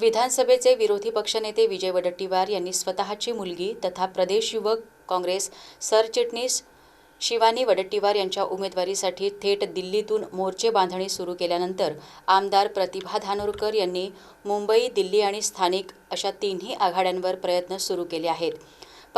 विधानसभेचे विरोधी पक्षनेते विजय वडट्टीवार यांनी स्वतःची मुलगी तथा प्रदेश युवक काँग्रेस सरचिटणीस शिवानी वडट्टीवार यांच्या उमेदवारीसाठी थेट दिल्लीतून मोर्चे बांधणी सुरू केल्यानंतर आमदार प्रतिभा धानोरकर यांनी मुंबई दिल्ली आणि स्थानिक अशा तिन्ही आघाड्यांवर प्रयत्न सुरू केले आहेत.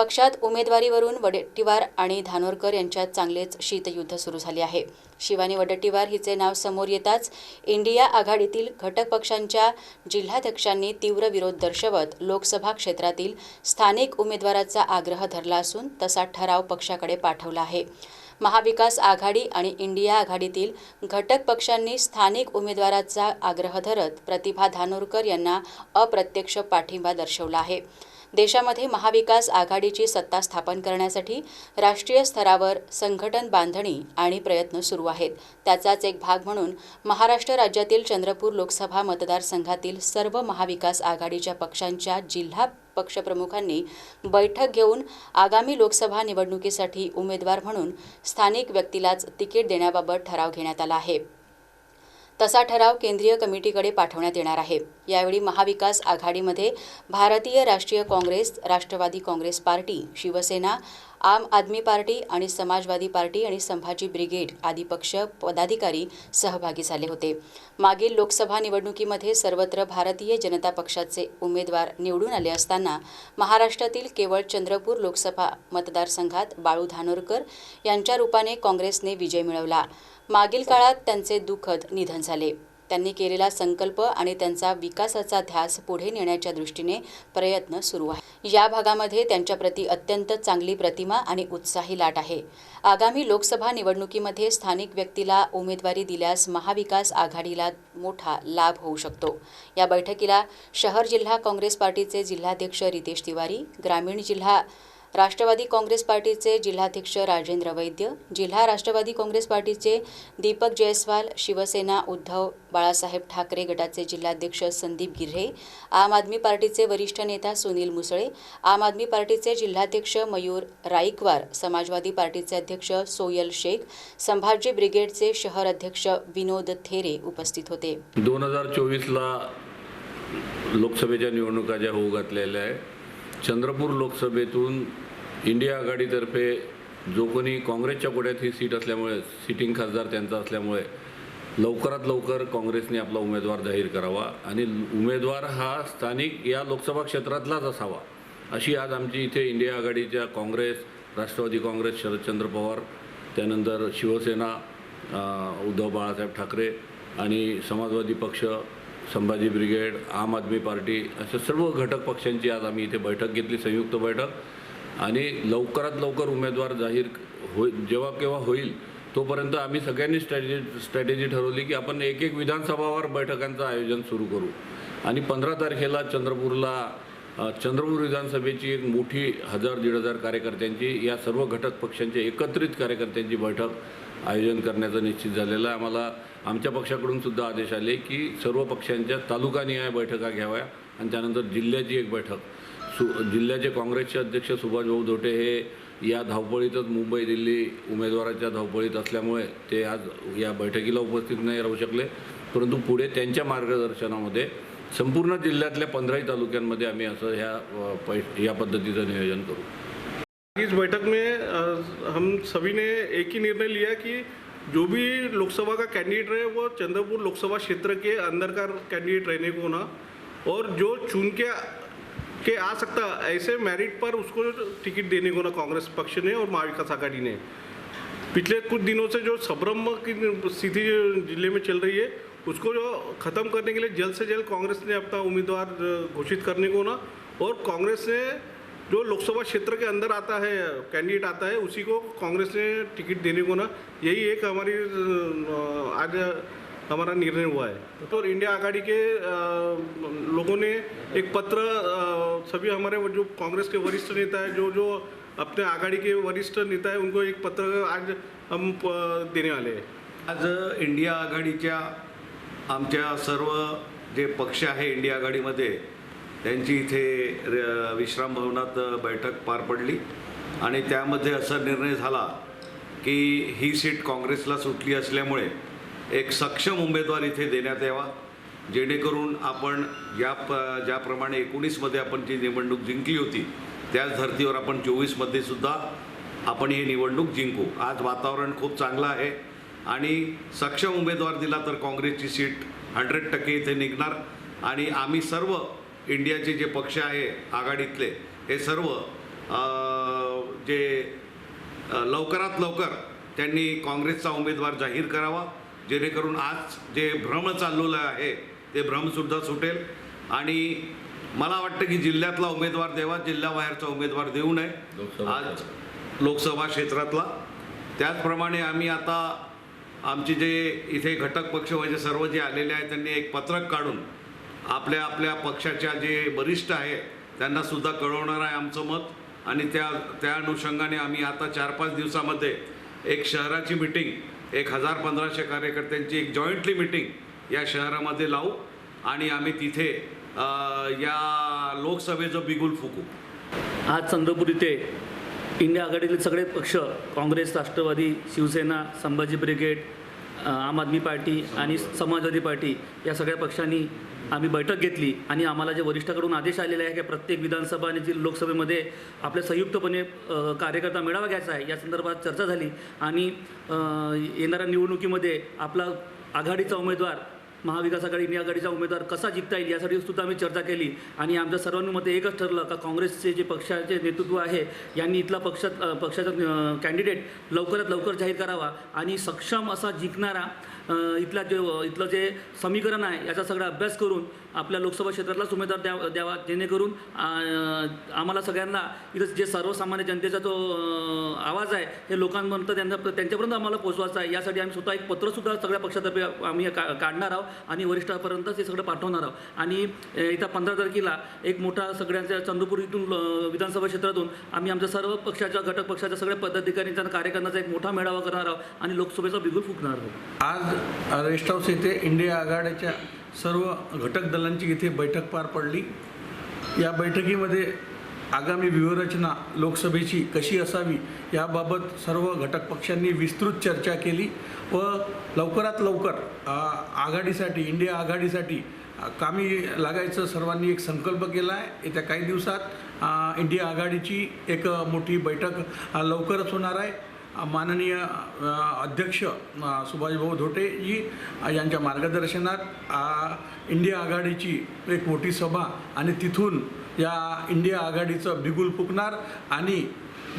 पक्षात उमेदवारीवरून वडेट्टीवार आणि धानोरकर यांच्यात चांगलेच शीतयुद्ध सुरू झाले आहे. शिवानी वडट्टीवार हिचे नाव समोर येताच इंडिया आघाडीतील घटक पक्षांच्या जिल्हाध्यक्षांनी तीव्र विरोध दर्शवत लोकसभा क्षेत्रातील स्थानिक उमेदवाराचा आग्रह धरला असून तसा ठराव पक्षाकडे पाठवला आहे. महाविकास आघाडी आणि इंडिया आघाडीतील घटक पक्षांनी स्थानिक उमेदवाराचा आग्रह धरत प्रतिभा धानोरकर यांना अप्रत्यक्ष पाठिंबा दर्शवला आहे. देशामध्ये महाविकास आघाडीची सत्ता स्थापन करण्यासाठी राष्ट्रीय स्तरावर संघटन बांधणी आणि प्रयत्न सुरू आहेत. त्याचाच एक भाग म्हणून महाराष्ट्र राज्यातील चंद्रपूर लोकसभा मतदारसंघातील सर्व महाविकास आघाडीच्या पक्षांच्या जिल्हा पक्षप्रमुखांनी बैठक घेऊन आगामी लोकसभा निवडणुकीसाठी उमेदवार म्हणून स्थानिक व्यक्तीलाच तिकीट देण्याबाबत ठराव घेण्यात आला आहे. तसा ठराव केंद्रीय कमिटीकडे पाठवण्यात येणार आहे. यावेळी महाविकास आघाडीमध्ये Bharatiya Rashtriya Congress Rashtrawadi Congress party Shiv Sena Aam Aadmi party आणि समाजवादी पार्टी आणि संभाजी ब्रिगेड आदी पक्ष पदाधिकारी सहभागी झाले होते. मागील लोकसभा निवडणुकीमध्ये सर्वत्र भारतीय जनता पक्षाचे उमेदवार निवडून आले असताना महाराष्ट्रातील केवळ चंद्रपूर लोकसभा मतदारसंघात बाळू धानोरकर यांच्या रूपाने काँग्रेसने विजय मिळवला. मागील काळात त्यांचे दुःखद निधन झाले. त्यांनी केलेला संकल्प आणि त्यांचा विकासाचा ध्यास पुढे नेण्याच्या दृष्टीने प्रयत्न सुरू आहे. या भागामध्ये त्यांच्याप्रती अत्यंत चांगली प्रतिमा आणि उत्साही लाट आहे. आगामी लोकसभा निवडणुकीमध्ये स्थानिक व्यक्तीला उमेदवारी दिल्यास महाविकास आघाडीला मोठा लाभ होऊ शकतो. या बैठकीला शहर जिल्हा काँग्रेस पार्टीचे जिल्हाध्यक्ष रितेश तिवारी ग्रामीण जिल्हा राष्ट्रवादी काँग्रेस पार्टीचे जिल्हाध्यक्ष राजेंद्र वैद्य जिल्हा राष्ट्रवादी काँग्रेस पार्टीचे दीपक जयस्वाल शिवसेना उद्धव बाळासाहेब ठाकरे गटाचे जिल्हाध्यक्ष संदीप गिर्हे आम आदमी पार्टीचे वरिष्ठ नेता सुनील मुसळे आम आदमी पार्टीचे जिल्हाध्यक्ष मयूर राईकवार समाजवादी पार्टीचे अध्यक्ष सोयल शेख संभाजी ब्रिगेडचे शहर अध्यक्ष विनोद थेरे उपस्थित होते. दोन हजार चोवीसला लोकसभेच्या निवडणुका ज्या होऊ घातलेल्या आहे चंद्रपूर लोकसभेतून इंडिया आघाडीतर्फे जो कोणी काँग्रेसच्या कोड्यात ही सीट असल्यामुळे सिटिंग खासदार त्यांचा असल्यामुळे लवकरात लवकर काँग्रेसने आपला उमेदवार जाहीर करावा आणि उमेदवार हा स्थानिक या लोकसभा क्षेत्रातलाच असावा अशी आज आमची इथे इंडिया आघाडीच्या काँग्रेस राष्ट्रवादी काँग्रेस शरदचंद्र पवार त्यानंतर शिवसेना उद्धव बाळासाहेब ठाकरे आणि समाजवादी पक्ष संभाजी ब्रिगेड आम आदमी पार्टी अशा सर्व घटक पक्षांची आज आम्ही इथे बैठक घेतली संयुक्त बैठक. आणि लवकरात लवकर उमेदवार जाहीर होई जेव्हा केव्हा होईल तोपर्यंत आम्ही सगळ्यांनी स्ट्रॅटेजी स्ट्रॅटेजी ठरवली की आपण एक एक विधानसभावर बैठकांचं आयोजन सुरू करू. आणि पंधरा तारखेला चंद्रपूरला चंद्रपूर विधानसभेची एक मोठी हजार दीड हजार कार्यकर्त्यांची या सर्व घटक पक्षांची एकत्रित कार्यकर्त्यांची बैठक आयोजन करण्याचं निश्चित झालेलं आहे. आम्हाला आमच्या पक्षाकडून सुद्धा आदेश आले की सर्व पक्षांच्या तालुकानिहाय बैठका घ्याव्या आणि त्यानंतर जिल्ह्याची एक बैठक. सु जिल्ह्याचे काँग्रेसचे अध्यक्ष सुभाषभाऊ धोटे हे या धावपळीतच मुंबई दिल्ली उमेदवाराच्या धावपळीत असल्यामुळे ते आज या बैठकीला उपस्थित नाही राहू शकले. परंतु पुढे त्यांच्या मार्गदर्शनामध्ये संपूर्ण जिल्ह्यातल्या पंधराही तालुक्यांमध्ये आम्ही असं ह्या पै या पद्धतीचं नियोजन करू. इस बैठक में हम सभी ने एक ही निर्णय लिया कि जो भी लोकसभा का कैंडिडेट रहे, वो चंद्रपुर लोकसभा क्षेत्र के अंदर का कैंडिडेट रहने को ना। और जो चुन के के आ सकता, ऐसे मेरिट पर उसको टिकट देने को ना कांग्रेस पक्ष ने और महाविकास आघाड़ी ने। पिछले कुछ दिनों से जो सबरम की स्थिति ज़िले में चल रही है, उसको जो ख़त्म करने के लिए जल्द से जल्द कांग्रेस ने अपना उम्मीदवार घोषित करने को ना, और कांग्रेस ने जो लोकसभा क्षेत्र के अंदर आता है कैंडिडेट आता है उसी को कांग्रेस ने टिकट देने को ना यही एक हमारी आज हमारा निर्णय हुआ है। तो इंडिया आघाड़ी के लोगों ने एक पत्र सभी हमारे जो कांग्रेस के वरिष्ठ नेता है जो जो अपने आघाड़ी के वरिष्ठ नेता है उनको एक पत्र आज हम देने वाले हैं। आज इंडिया आघाडीच्या आमच्या सर्व जे पक्ष आहे इंडिया आघाडीमध्ये त्यांची इथे र- बैठक पार पडली. आणि त्यामध्ये असा निर्णय झाला की ही सीट काँग्रेसला सुटली असल्यामुळे एक सक्षम उमेदवार इथे देण्यात यावा. जेणेकरून आपण ज्या प ज्याप्रमाणे एकोणीसमध्ये आपण जी निवडणूक जिंकली होती त्याच धर्तीवर आपण चोवीसमध्ये सुद्धा आपण ही निवडणूक जिंकू. आज वातावरण खूप चांगलं आहे आणि सक्षम उमेदवार दिला तर काँग्रेसची सीट हंड्रेड टक्के इथे निघणार. आणि आम्ही सर्व इंडियाचे जे पक्ष आहे आघाडीतले हे सर्व जे लवकरात लवकर त्यांनी काँग्रेसचा उमेदवार जाहीर करावा जेणेकरून आज जे भ्रम चाललेलं आहे ते भ्रमसुद्धा सुटेल. आणि मला वाटतं की जिल्ह्यातला उमेदवार द्यावा जिल्ह्याबाहेरचा उमेदवार देऊ नये. आज लोकसभा क्षेत्रातला. त्याचप्रमाणे आम्ही आता आमचे जे इथे घटक पक्ष म्हणजे सर्व जे आलेले आहेत त्यांनी एक पत्रक काढून आपल्या आपल्या पक्षाच्या जे वरिष्ठ आहे त्यांना सुद्धा कळवणार आहे आमचं मत. आणि त्या त्या अनुषंगाने आम्ही आता चार पाच दिवसामध्ये एक शहराची मिटिंग एक हजार पंधराशे कार्यकर्त्यांची एक जॉईंटली मिटिंग या शहरामध्ये लावू. आणि आम्ही तिथे या लोकसभेचं बिगुल फुकू. आज चंद्रपूर इथे इंडिया आघाडीतील सगळे पक्ष Congress Rashtrawadi Shiv Sena Sambhaji brigade Aam Aadmi party आणि समाजवादी पार्टी या सगळ्या पक्षांनी आम्ही बैठक घेतली आणि आम्हाला जे वरिष्ठाकडून आदेश आलेले आहे की प्रत्येक विधानसभा आणि जी लोकसभेमध्ये आपल्या संयुक्तपणे कार्यकर्ता मेळावा घ्यायचा आहे या संदर्भात चर्चा झाली. आणि येणाऱ्या निवडणुकीमध्ये आपला आघाडीचा उमेदवार महाविकास आघाडी इंडिया आघाडीचा उमेदवार कसा जिंकता येईल यासाठी सुद्धा आम्ही चर्चा केली. आणि आमच्या सर्वांमध्ये एकच ठरलं का काँग्रेसचे जे पक्षाचे नेतृत्व आहे यांनी इथला पक्षात पक्षाचा कॅन्डिडेट लवकरात लवकर जाहीर करावा. आणि सक्षम असा जिंकणारा इथला जे इथलं जे समीकरण आहे याचा सगळा अभ्यास करून आपल्या लोकसभा क्षेत्रातलाच उमेदवार द्या द्यावा जेणेकरून आम्हाला सगळ्यांना इथं जे सर्वसामान्य जनतेचा जो आवाज आहे हे लोकांपर्यंत त्यांना त्यांच्यापर्यंत आम्हाला पोचवायचा आहे. यासाठी आम्ही स्वतः एक पत्रसुद्धा सगळ्या पक्षातर्फे आम्ही का काढणार आहोत आणि वरिष्ठापर्यंत ते सगळं पाठवणार आहोत. आणि इथं पंधरा तारखेला एक मोठा सगळ्यांच्या चंद्रपूर इथून विधानसभा क्षेत्रातून आम्ही आमच्या सर्व पक्षाच्या घटक पक्षाच्या सगळ्या पदाधिकाऱ्यांचा कार्यकर्त्यांचा एक मोठा मेळावा करणार आहोत आणि लोकसभेचा बिगुल फुकणार आहोत. आज रेस्ट हाऊस येथे इंडिया आघाडीच्या सर्व घटक दलांची इथे बैठक पार पडली. या बैठकीमध्ये आगामी व्यूहरचना लोकसभेची कशी असावी याबाबत सर्व घटक पक्षांनी विस्तृत चर्चा केली व लवकरात लवकर आघाडीसाठी इंडिया आघाडीसाठी कामी लागायचं सर्वांनी एक संकल्प केला आहे. येत्या काही दिवसात इंडिया आघाडीची एक मोठी बैठक लवकरच होणार आहे. माननीय अध्यक्ष सुभाषभाऊ धोटेजी यांच्या मार्गदर्शनात इंडिया आघाडीची एक मोठी सभा आणि तिथून या इंडिया आघाडीचं बिगुल फुकणार आणि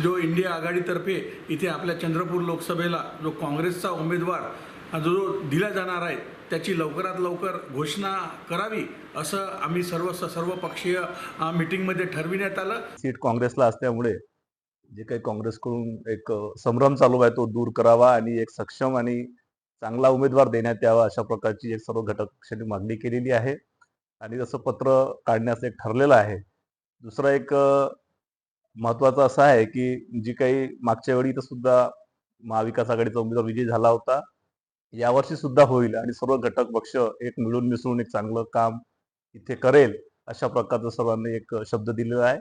जो इंडिया आघाडीतर्फे इथे आपल्या चंद्रपूर लोकसभेला जो काँग्रेसचा उमेदवार जो दिला जाणार आहे त्याची लवकरात लवकर घोषणा करावी असं आम्ही सर्व सर्व पक्षीय मिटिंगमध्ये ठरविण्यात आलं. सीट काँग्रेसला असल्यामुळे जे काही काँग्रेसकडून एक संभ्रम चालू आहे तो दूर करावा आणि एक सक्षम आणि चांगला उमेदवार देण्यात यावा अशा प्रकारची एक सर्व घटक पक्षांनी मागणी केलेली आहे. आणि जसं पत्र काढण्याचं एक ठरलेलं आहे. दुसरं एक महत्त्वाचा असा असं आहे की जी काही मागच्या वेळी तर सुद्धा महाविकास आघाडीचा उमेदवार विजय झाला होता. यावर्षी सुद्धा होईल आणि सर्व घटक पक्ष एक मिळून मिसळून एक चांगलं काम इथे करेल अशा प्रकारचं सर्वांनी एक शब्द दिलेला आहे.